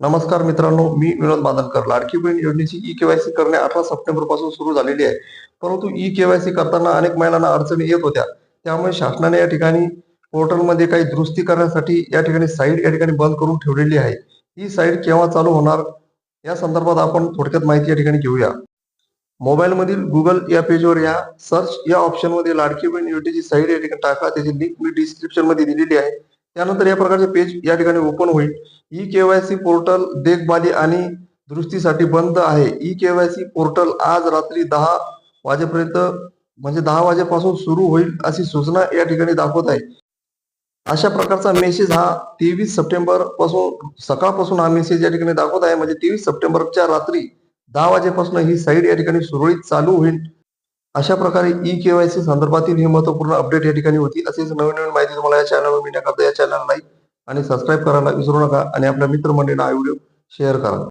नमस्कार मित्रांनो मी विनोद बांधणकर लाडकी बहीण योजनेची ई केवायसी करणे अठरा सप्टेंबरपासून सुरू झालेली आहे. परंतु ई केवायसी करताना अनेक महिलांना अडचणी येत होत्या. त्यामुळे शासनाने या ठिकाणी पोर्टलमध्ये काही दुरुस्ती करण्यासाठी या ठिकाणी साईट या ठिकाणी बंद करून ठेवलेली आहे. ही साईट केव्हा चालू होणार या संदर्भात आपण थोडक्यात माहिती या ठिकाणी घेऊया. मोबाईलमधील गुगल या पेजवर या सर्च या ऑप्शनमध्ये लाडकी बहीण योजनेची साईट या ठिकाणी टाका. त्याची लिंक मी डिस्क्रिप्शनमध्ये दिलेली आहे. त्यानंतर या प्रकारचे पेज या ठिकाणी ओपन होईल. ई केवायसी पोर्टल देखभाली आणि दुरुस्तीसाठी बंद आहे. ई केवायसी पोर्टल आज रात्री दहा वाजेपर्यंत म्हणजे दहा वाजेपासून सुरू होईल अशी सूचना या ठिकाणी दाखवत आहे. अशा प्रकारचा मेसेज हा तेवीस सप्टेंबरपासून सकाळपासून हा मेसेज या ठिकाणी दाखवत आहे. म्हणजे तेवीस सप्टेंबरच्या रात्री दहा वाजेपासून ही साईट या ठिकाणी सुरळीत चालू होईल. अशा प्रकारे ई केवायसी संदर्भातील ही महत्त्वपूर्ण अपडेट या ठिकाणी होती. असेच नवीन नवीन माहिती तुम्हाला या चॅनलवर मिळण्याकरता या चॅनल लाईक आणि सबस्क्राईब करायला विसरू नका आणि आपल्या मित्रमंडळींना हा व्हिडिओ शेअर करा.